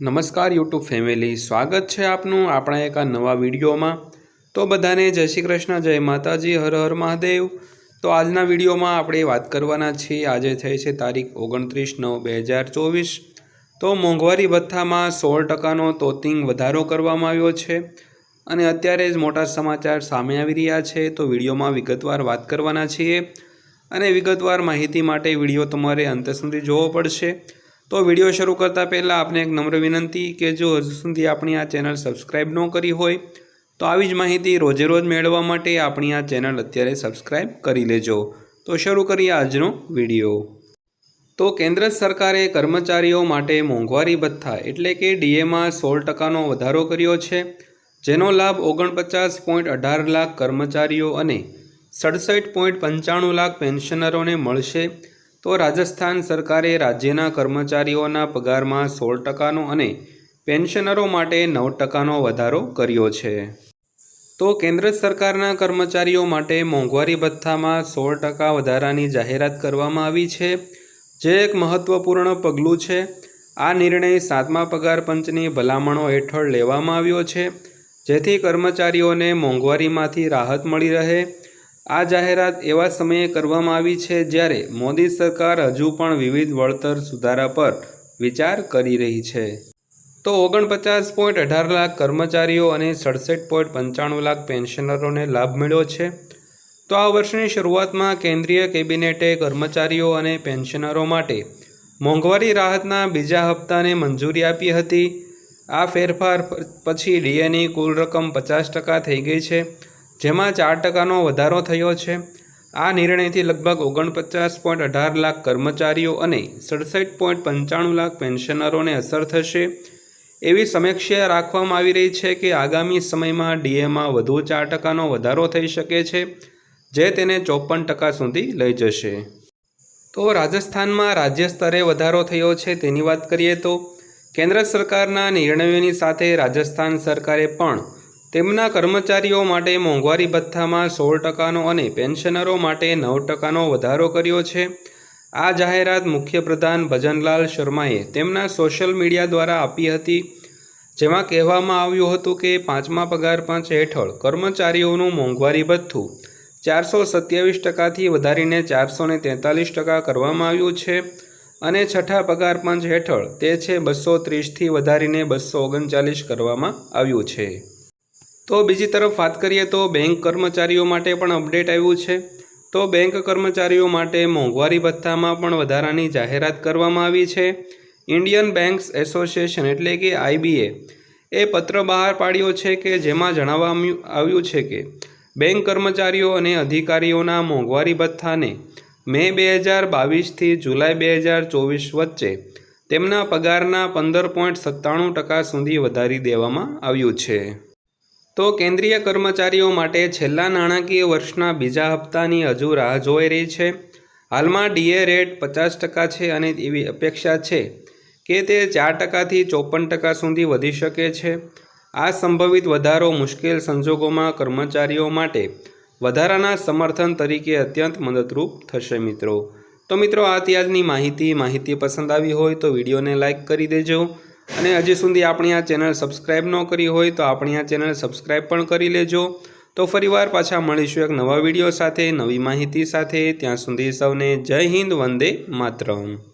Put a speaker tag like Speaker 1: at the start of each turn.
Speaker 1: નમસ્કાર YouTube family સ્વાગત છે આપનું આપણા એક આ નવા વિડીયોમાં. તો બધાને જય શ્રી કૃષ્ણ, જય માતાજી, હર હર મહાદેવ. તો આજના વિડીયોમાં આપણે વાત કરવાના છીએ. આજે થઈ છે તારીખ ઓગણત્રીસ નવ બે હજાર ચોવીસ. તો મોંઘવારી ભથ્થામાં સોળ ટકાનો તોતિંગ વધારો કરવામાં આવ્યો છે. અને અત્યારે જ મોટા સમાચાર સામે આવી રહ્યા છે. તો વિડીયોમાં વિગતવાર વાત કરવાના છીએ. અને વિગતવાર માહિતી માટે વીડિયો તમારે અંત સુધી જોવો પડશે. તો વીડિયો શરૂ કરતાં પહેલાં આપને એક નમ્ર વિનંતી કે જો હજુ સુધી આપણી આ ચેનલ સબસ્ક્રાઈબ ન કરી હોય, તો આવી જ માહિતી રોજે રોજ મેળવવા માટે આપણી આ ચેનલ અત્યારે સબસ્ક્રાઈબ કરી લેજો. તો શરૂ કરીએ આજનો વીડિયો. તો કેન્દ્ર સરકારે કર્મચારીઓ માટે મોંઘવારી ભથ્થા એટલે કે ડીએમાં સોળ ટકાનો વધારો કર્યો છે, જેનો લાભ ઓગણપચાસ પોઈન્ટ અઢાર લાખ કર્મચારીઓ અને સડસઠ પોઈન્ટ પંચાણું લાખ પેન્શનરોને મળશે તો રાજસ્થાન સરકારે રાજ્યના કર્મચારીઓના પગારમાં સોળ ટકાનો અને પેન્શનરો માટે નવ ટકાનો વધારો કર્યો છે. તો કેન્દ્ર સરકારના કર્મચારીઓ માટે મોંઘવારી ભથ્થામાં સોળ ટકા વધારાની જાહેરાત કરવામાં આવી છે. જે એક મહત્વપૂર્ણ પગલું છે. આ નિર્ણય સાતમા પગાર પંચની ભલામણો હેઠળ લેવામાં આવ્યો છે. જેથી કર્મચારીઓને મોંઘવારીમાંથી રાહત મળી રહે. આ જાહેરાત એવા સમયે કરવામાં આવી છે જ્યારે મોદી સરકાર હજુ પણ વિવિધ વળતર સુધારા પર વિચાર કરી રહી છે. તો ઓગણપચાસ પોઈન્ટ અઢાર લાખ કર્મચારીઓ અને સડસઠ પોઈન્ટ પંચાણું લાખ પેન્શનરોને લાભ મળ્યો છે. તો આ વર્ષની શરૂઆતમાં કેન્દ્રીય કેબિનેટે કર્મચારીઓ અને પેન્શનરો માટે મોંઘવારી રાહતના બીજા હપ્તાને મંજૂરી આપી હતી. આ ફેરફાર પછી ડીએની કુલ રકમ પચાસ ટકા થઈ ગઈ છે. જેમાં ચાર ટકાનો વધારો થયો છે. આ નિર્ણયથી લગભગ ઓગણપચાસ પોઈન્ટ અઢાર લાખ કર્મચારીઓ અને સડસઠ પોઈન્ટ પંચાણું લાખ પેન્શનરોને અસર થશે. એવી સમીક્ષા રાખવામાં આવી રહી છે કે આગામી સમયમાં ડીએમાં વધુ ચાર ટકાનો વધારો થઈ શકે છે, જે તેને ચોપન ટકા સુધી લઈ જશે. તો રાજસ્થાનમાં રાજ્ય સ્તરે વધારો થયો છે તેની વાત કરીએ તો, કેન્દ્ર સરકારના નિર્ણયોની સાથે રાજસ્થાન સરકારે પણ તેમના કર્મચારીઓ માટે મોંઘવારી ભથ્થામાં સોળ ટકાનો અને પેન્શનરો માટે નવ ટકાનો વધારો કર્યો છે. આ જાહેરાત મુખ્યપ્રધાન ભજનલાલ શર્માએ તેમના સોશિયલ મીડિયા દ્વારા આપી હતી, જેમાં કહેવામાં આવ્યું હતું કે પાંચમા પગાર પંચ હેઠળ કર્મચારીઓનું મોંઘવારી ભથ્થું ચારસો સત્યાવીસ ટકાથી વધારીને ચારસો ને તેતાલીસ ટકા કરવામાં આવ્યું છે અને છઠ્ઠા પગાર પંચ હેઠળ તે છે બસો ત્રીસથી વધારીને બસો ઓગણચાલીસ કરવામાં આવ્યું છે. તો બીજી તરફ વાત કરીએ તો બેંક કર્મચારીઓ માટે પણ અપડેટ આવ્યું છે. તો બેંક કર્મચારીઓ માટે મોંઘવારી ભથ્થામાં પણ વધારાની જાહેરાત કરવામાં આવી છે. ઇન્ડિયન બેંક્સ એસોસિએશન એટલે કે આઈબીએ એ પત્ર બહાર પાડ્યો છે કે જેમાં જણાવવામાં આવ્યું છે કે બેંક કર્મચારીઓ અને અધિકારીઓના મોંઘવારી ભથ્થાને મે બે હજાર બાવીસથી જુલાઈ બે હજાર ચોવીસ વચ્ચે તેમના પગારના પંદર પોઈન્ટ સત્તાણું ટકા સુધી વધારી દેવામાં આવ્યું છે. તો કેન્દ્રીય કર્મચારીઓ માટે છેલ્લા નાણાકીય વર્ષના બીજા હપ્તાની હજુ રાહ જોઈ રહી છે. હાલમાં ડીએ રેટ પચાસ ટકા છે અને એવી અપેક્ષા છે કે તે ચાર ટકાથી ચોપન ટકા સુધી વધી શકે છે. આ સંભવિત વધારો મુશ્કેલ સંજોગોમાં કર્મચારીઓ માટે વધારાના સમર્થન તરીકે અત્યંત મદદરૂપ થશે મિત્રો. તો મિત્રો, આ ત્યારની માહિતી. માહિતી પસંદ આવી હોય તો વિડીયોને લાઇક કરી દેજો. અને હજી સુધી આપણી આ ચેનલ સબસ્ક્રાઈબ ન કરી હોય તો આપણી આ ચેનલ સબસ્ક્રાઈબ પણ કરી લેજો. તો ફરીવાર પાછા મળીશું એક નવા વીડિયો સાથે, નવી માહિતી સાથે. ત્યાં સુધી સૌને જય હિન્દ, વંદે માતરમ.